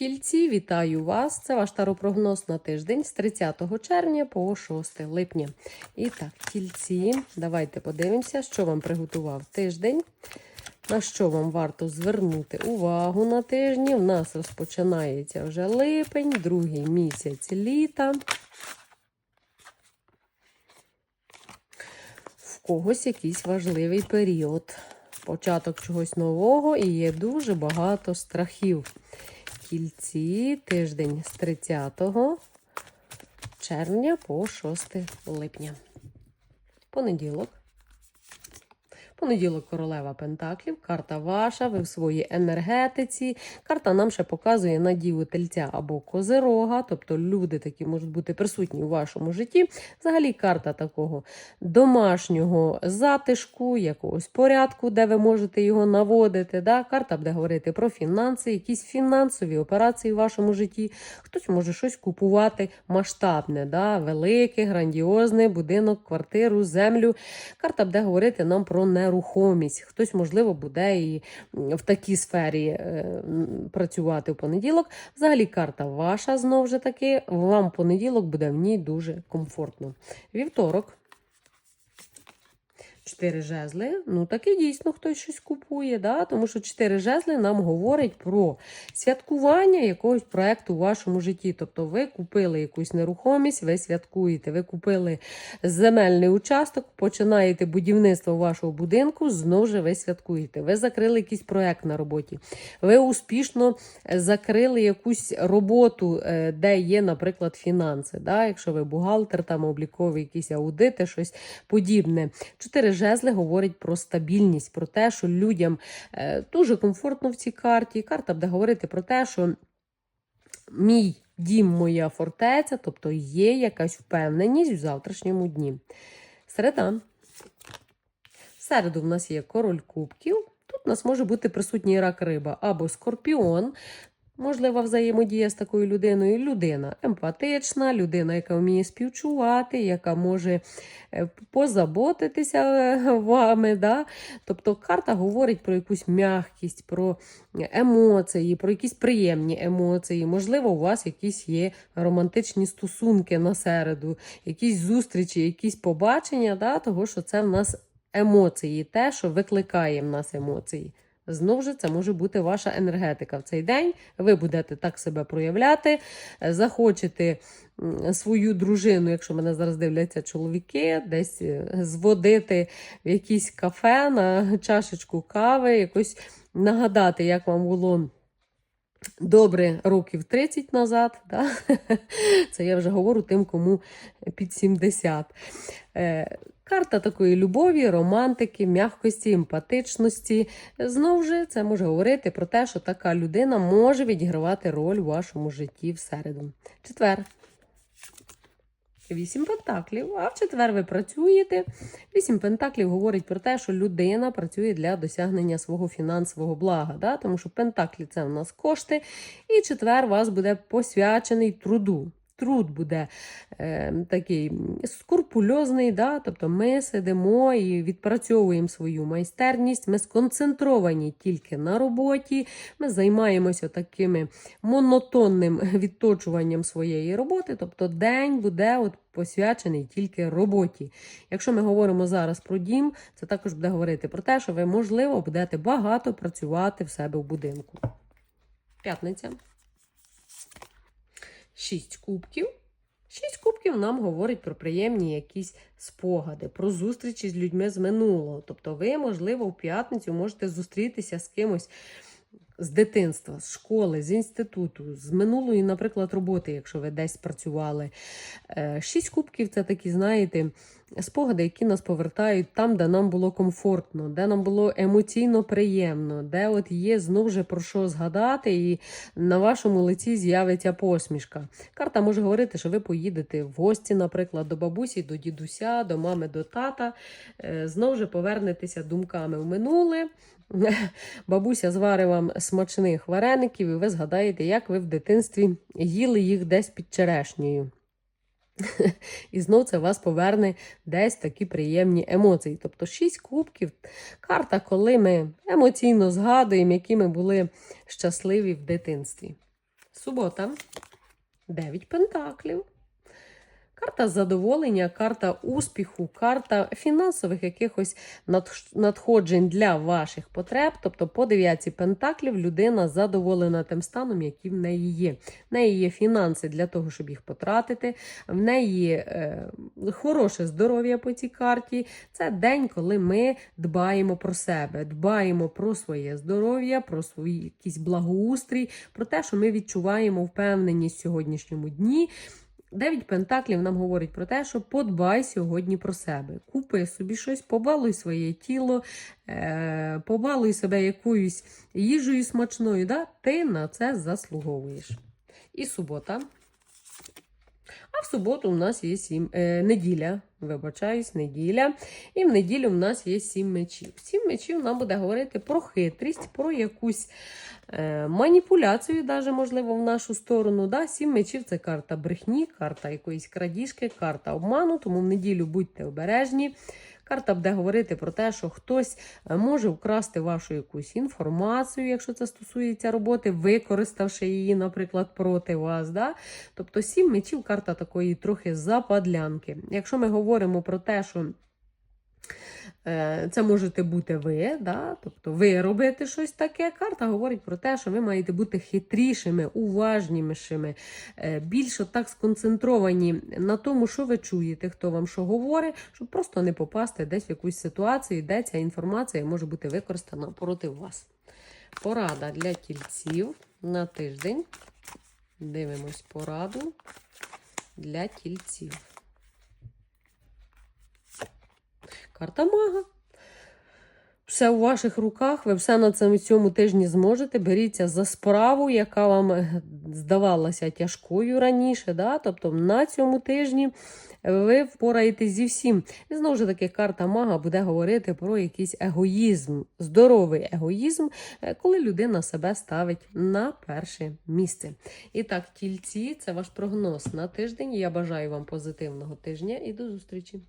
Тільці, вітаю вас! Це ваш таропрогноз на тиждень з 30 червня по 6 липня. І так, тільці, давайте подивимося, що вам приготував тиждень. На що вам варто звернути увагу на тижні? У нас розпочинається вже липень, другий місяць літа. В когось якийсь важливий період. Початок чогось нового і є дуже багато страхів. Кільці тиждень з 30 червня по 6 липня. Понеділок. Понеділок королева Пентаклів, карта ваша, ви в своїй енергетиці. Карта нам ще показує надію тельця або козирога, тобто люди такі можуть бути присутні у вашому житті. Взагалі, карта такого домашнього затишку, якогось порядку, де ви можете його наводити. Да? Карта буде говорити про фінанси, якісь фінансові операції в вашому житті. Хтось може щось купувати масштабне, да? велике, грандіозне, будинок, квартиру, землю. Карта буде говорити нам про нерухомість. Хтось, можливо, буде і в такій сфері е, працювати в понеділок. Взагалі, карта ваша знову ж таки. Вам понеділок буде в ній дуже комфортно. Вівторок. Чотири жезли. Ну, таки дійсно хтось щось купує, да? тому що чотири жезли нам говорять про святкування якогось проєкту у вашому житті. Тобто ви купили якусь нерухомість, ви святкуєте, ви купили земельний участок, починаєте будівництво вашого будинку, знову ж ви святкуєте. Ви закрили якийсь проєкт на роботі. Ви успішно закрили якусь роботу, е, де є, наприклад, фінанси. Да? Якщо ви бухгалтер, там обліковий якісь аудити, щось подібне. Чотири жезли говорять про стабільність, про те, що людям е, дуже комфортно в цій карті. Карта буде говорити про те, що мій дім, моя фортеця, тобто є якась впевненість в завтрашньому дні. Середа. В середу в нас є король кубків. Тут у нас може бути присутній рак риба або скорпіон. Можлива взаємодія з такою людиною. Людина емпатична, людина, яка вміє співчувати, яка може е, позаботитися е, вами. Да? Тобто карта говорить про якусь м'якість, про емоції, про якісь приємні емоції. Можливо, у вас якісь є романтичні стосунки на середу, якісь зустрічі, якісь побачення, да? того що це в нас емоції, те, що викликає в нас емоції. Знову ж це може бути ваша енергетика в цей день. Ви будете так себе проявляти, захочете свою дружину, якщо мене зараз дивляться чоловіки, десь е, зводити в якийсь кафе на чашечку кави, якось нагадати, як вам було. Добре, років 30 назад, да? це я вже говорю тим, кому під 70. Е, Карта такої любові, романтики, м'якості, емпатичності. Знову ж це може говорити про те, що така людина може відігравати роль у вашому житті всереду. Четвер. Вісім пентаклів. А в четвер ви працюєте. Вісім пентаклів говорить про те, що людина працює для досягнення свого фінансового блага. Да? Тому що пентаклі це у нас кошти, і четвер вас буде посвячений труду труд буде е, такий скурпульозний, да? тобто ми сидимо і відпрацьовуємо свою майстерність, ми сконцентровані тільки на роботі, ми займаємося такими монотонним відточуванням своєї роботи, тобто день буде от посвячений тільки роботі. Якщо ми говоримо зараз про дім, це також буде говорити про те, що ви, можливо, будете багато працювати в себе в будинку. П'ятниця. Шість кубків. Шість кубків нам говорить про приємні якісь спогади, про зустрічі з людьми з минулого. Тобто, ви, можливо, в п'ятницю можете зустрітися з кимось з дитинства, з школи, з інституту, з минулої, наприклад, роботи, якщо ви десь працювали. Е, шість кубків це такі, знаєте, спогади, які нас повертають там, де нам було комфортно, де нам було емоційно приємно, де от є знову ж про що згадати, і на вашому лиці з'явиться посмішка. Карта може говорити, що ви поїдете в гості, наприклад, до бабусі, до дідуся, до мами, до тата. Е, знову ж повернетеся думками в минуле. Бабуся зварить вам смачних вареників, і ви згадаєте, як ви в дитинстві їли їх десь під черешнею. І знов це вас поверне десь такі приємні емоції. Тобто шість кубків карта, коли ми емоційно згадуємо, які ми були щасливі в дитинстві. Субота. 9 пентаклів. Карта задоволення, карта успіху, карта фінансових якихось надходжень для ваших потреб. Тобто по дев'ятці пентаклів людина задоволена тим станом, який в неї є. В неї є фінанси для того, щоб їх потратити. В неї е, хороше здоров'я по цій карті. Це день, коли ми дбаємо про себе, дбаємо про своє здоров'я, про свій якийсь благоустрій, про те, що ми відчуваємо впевненість в сьогоднішньому дні. Дев'ять пентаклів нам говорить про те, що подбай сьогодні про себе. Купи собі щось, побалуй своє тіло, е, побалуй себе якоюсь їжею смачною. Да? Ти на це заслуговуєш. І субота. А в суботу у нас є сім, е, неділя. Вибачаюсь, неділя. І в неділю в нас є сім мечів. Сім мечів нам буде говорити про хитрість, про якусь е, маніпуляцію, даже, можливо, в нашу сторону. Да? Сім мечів це карта брехні, карта якоїсь крадіжки, карта обману, тому в неділю будьте обережні. Карта буде говорити про те, що хтось е, може вкрасти вашу якусь інформацію, якщо це стосується роботи, використавши її, наприклад, проти вас. Да? Тобто сім мечів карта такої трохи западлянки. Якщо ми говоримо про те, що це можете бути ви, да? тобто ви робите щось таке. Карта говорить про те, що ви маєте бути хитрішими, уважнішими, е, більш так сконцентровані на тому, що ви чуєте, хто вам що говорить, щоб просто не попасти десь в якусь ситуацію, де ця інформація може бути використана проти вас. Порада для тільців на тиждень. Дивимось пораду для тільців. Карта мага. Все у ваших руках, ви все на цьому тижні зможете. Беріться за справу, яка вам е, здавалася тяжкою раніше. Да? Тобто на цьому тижні ви впораєтесь зі всім. І знову ж таки, карта мага буде говорити про якийсь егоїзм, здоровий егоїзм, е, коли людина себе ставить на перше місце. І так, тільці, це ваш прогноз на тиждень. Я бажаю вам позитивного тижня і до зустрічі.